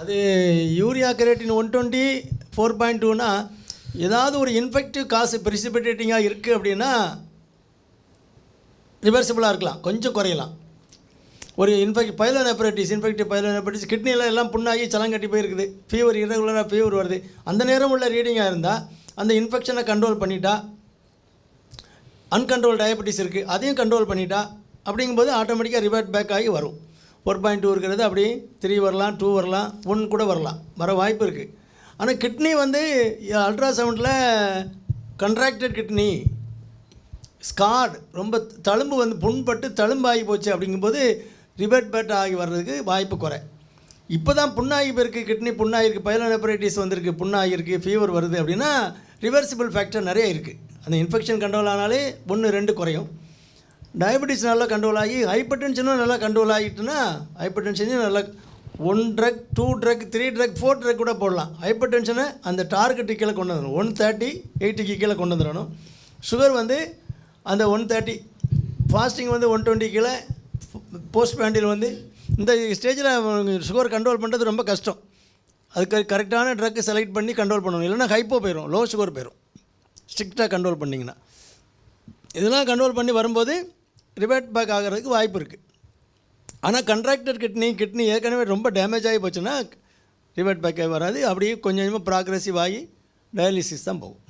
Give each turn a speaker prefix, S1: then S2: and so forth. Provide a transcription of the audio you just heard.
S1: அது urea creatinine one twenty four point டூனா ஏதாவது ஒரு இன்ஃபெக்டிவ் காசு ப்ரிசிபிடேட்டிங்காக இருக்குது அப்படின்னா ரிவர்சிபிளாக இருக்கலாம். கொஞ்சம் குறையலாம். ஒரு இன்ஃபெக்ட் பைலோனெப்ரைட்டிஸ் இன்ஃபெக்டிவ் பைலோனெப்ரைட்டிஸ் கிட்னியில் எல்லாம் புண்ணாகி சலங்கட்டி போயிருக்குது. ஃபீவர் இரகுலராக ஃபீவர் வருது. அந்த நேரம் உள்ள ரீடிங்காக இருந்தால் அந்த இன்ஃபெக்ஷனை கண்ட்ரோல் பண்ணிட்டா அன்கண்ட்ரோல் டயபெட்டிஸ் இருக்குது அதையும் கண்ட்ரோல் பண்ணிட்டா அப்படிங்கும்போது ஆட்டோமேட்டிக்காக ரிவர்ட் பேக் ஆகி வரும். ஃபோர் பாயிண்ட் டூ இருக்கிறது அப்படி த்ரீ வரலாம் டூ வரலாம் ஒன் கூட வரலாம். வர வாய்ப்பு இருக்குது ஆனால் கிட்னி வந்து அல்ட்ராசவுண்டில் கண்ட்ராக்டட் கிட்னி ஸ்கார்டு ரொம்ப தழும்பு வந்து புண்பட்டு தழும்பாகி போச்சு அப்படிங்கும்போது ரிபேட் பேட் ஆகி வர்றதுக்கு வாய்ப்பு குறை. இப்போ தான் புண்ணாகி போயிருக்கு கிட்னி புண்ணாகிருக்கு பைலோனெப்பரைட்டிஸ் வந்திருக்கு புண்ணாகிருக்கு ஃபீவர் வருது அப்படின்னா ரிவர்சிபிள் ஃபேக்டர் நிறைய இருக்குது அந்த இன்ஃபெக்ஷன் கண்ட்ரோல் ஆனாலே ஒன்று ரெண்டு குறையும். டயபெட்டிஸ் நல்லா கண்ட்ரோல் ஆகி ஹைப்பர் டென்ஷனும் நல்லா கண்ட்ரோல் ஆகிட்டுன்னா ஹைப்பர் டென்ஷனையும் நல்லா one drug two drug three drug four drug கூட போடலாம். ஹைப்பர் டென்ஷனை அந்த டார்கெட்டு கீழே கொண்டு வந்துடணும். ஒன் தேர்ட்டி எயிட்டிக்கு கீழே கொண்டு வந்துடணும். சுகர் வந்து அந்த ஒன் தேர்ட்டி ஃபாஸ்டிங் வந்து ஒன் டுவெண்ட்டி கீழே போஸ்ட் பேண்டில் வந்து இந்த ஸ்டேஜில் சுகர் கண்ட்ரோல் பண்ணுறது ரொம்ப கஷ்டம். அதுக்கு கரெக்டான ட்ரக்கு செலக்ட் பண்ணி கண்ட்ரோல் பண்ணணும். இல்லைன்னா ஹைப்போ போயிடும் லோ சுகர் போயிடும் ஸ்ட்ரிக்டாக கண்ட்ரோல் பண்ணிங்கன்னா. இதெல்லாம் கண்ட்ரோல் பண்ணி வரும்போது ரிவர்ட் பேக் ஆகிறதுக்கு வாய்ப்பு இருக்குது ஆனால் கண்ட்ராக்டர் கிட்னி கிட்னி ஏற்கனவே ரொம்ப டேமேஜ் ஆகி போச்சுன்னா ரிவர்ட் பேக்கே வராது. அப்படியே கொஞ்சம் கொஞ்சமாக ப்ராக்ரெசிவ் ஆகி டயாலிசிஸ் தான் போகும்.